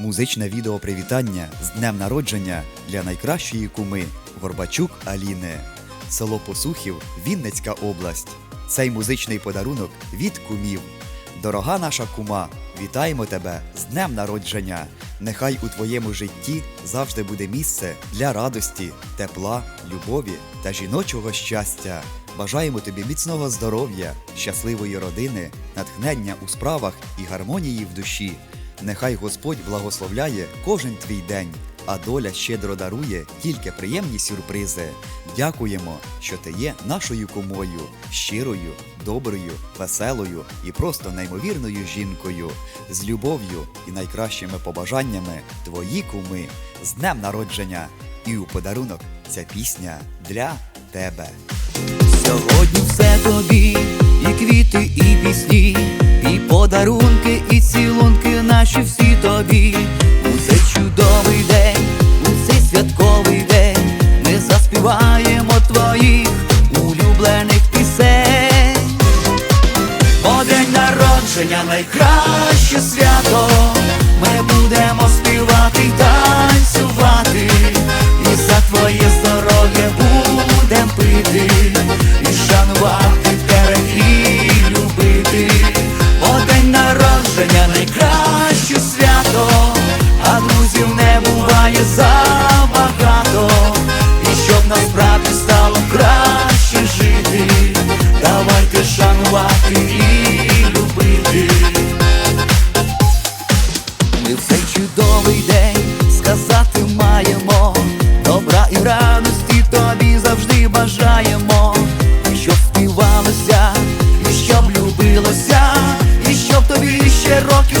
Музичне відео привітання з днем народження для найкращої куми Горбачук Аліни. Село Посухів, Вінницька область. Цей музичний подарунок від кумів. Дорога наша кума, вітаємо тебе з днем народження. Нехай у твоєму житті завжди буде місце для радості, тепла, любові та жіночого щастя. Бажаємо тобі міцного здоров'я, щасливої родини, натхнення у справах і гармонії в душі. Нехай Господь благословляє кожен твій день, а доля щедро дарує тільки приємні сюрпризи. Дякуємо, що ти є нашою кумою, щирою, доброю, веселою і просто неймовірною жінкою. З любов'ю і найкращими побажаннями твої куми з днем народження. І у подарунок ця пісня для тебе. Сьогодні все тобі, і квіти, і пісні, і подарунки, і цілунки тобі. У цей чудовий день, у цей святковий день, ми заспіваємо твоїх улюблених пісень. Бо день народження найкраще свято. Не забагато. І щоб насправді стало краще жити, давайте шанувати і любити. Ми в цей чудовий день сказати маємо добра і радості тобі завжди бажаємо, і щоб співалося, і щоб любилося, і щоб тобі ще років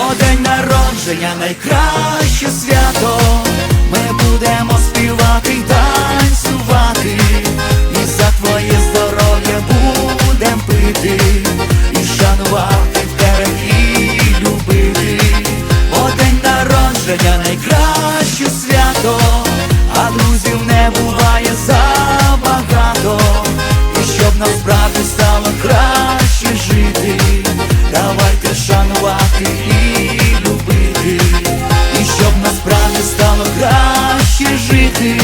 Бо день народження найкраще свято. Ми будемо співати й танцювати, краще